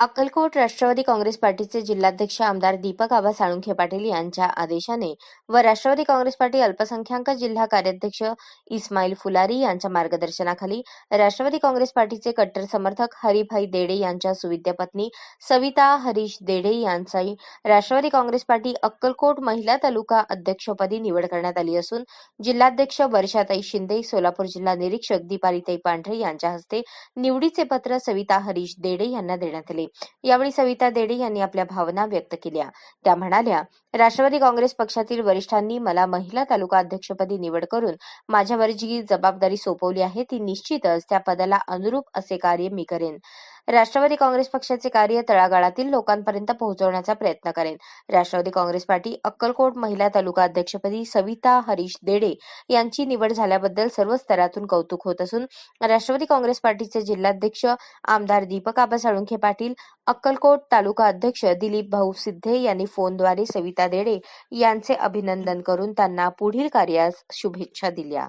अक्कलकोट राष्ट्रवादी काँग्रेस पार्टीचे जिल्हाध्यक्ष आमदार दीपक आबा साळुंखे पाटील यांच्या आदेशाने व राष्ट्रवादी काँग्रेस पार्टी अल्पसंख्याक जिल्हा कार्याध्यक्ष इस्माईल फुलारी यांच्या मार्गदर्शनाखाली राष्ट्रवादी काँग्रेस पार्टीचे कट्टर समर्थक हरिभाई देडे यांच्या सुविद्य पत्नी सविता हरीश देडे यांचाही राष्ट्रवादी काँग्रेस पार्टी अक्कलकोट महिला तालुका अध्यक्षपदी निवड करण्यात आली असून जिल्हाध्यक्ष वर्षाताई शिंदे सोलापूर जिल्हा निरीक्षक दीपालीताई पांढरे यांच्या हस्ते निवडीचे पत्र सविता हरीश देडे यांना देण्यात आले. यावेळी सविता देडे यांनी आपल्या भावना व्यक्त केल्या. त्या म्हणाल्या राष्ट्रवादी काँग्रेस पक्षातील वरिष्ठांनी मला महिला तालुका अध्यक्षपदी निवड करून माझ्यावर जी जबाबदारी सोपवली आहे ती निश्चितच त्या पदाला अनुरूप असे कार्य मी करेन. राष्ट्रवादी काँग्रेस पक्षाचे कार्य तळागाळातील लोकांपर्यंत पोहोचवण्याचा प्रयत्न करेन. राष्ट्रवादी काँग्रेस पार्टी अक्कलकोट महिला तालुका अध्यक्षपदी सविता हरीश देडे यांची निवड झाल्याबद्दल सर्व स्तरातून कौतुक होत असून राष्ट्रवादी काँग्रेस पार्टीचे जिल्हाध्यक्ष आमदार दीपक आबा साळुंखे पाटील अक्कलकोट तालुका अध्यक्ष दिलीप भाऊ सिद्धे यांनी फोनद्वारे सविता देडे यांचे अभिनंदन करून त्यांना पुढील कार्यास शुभेच्छा दिल्या.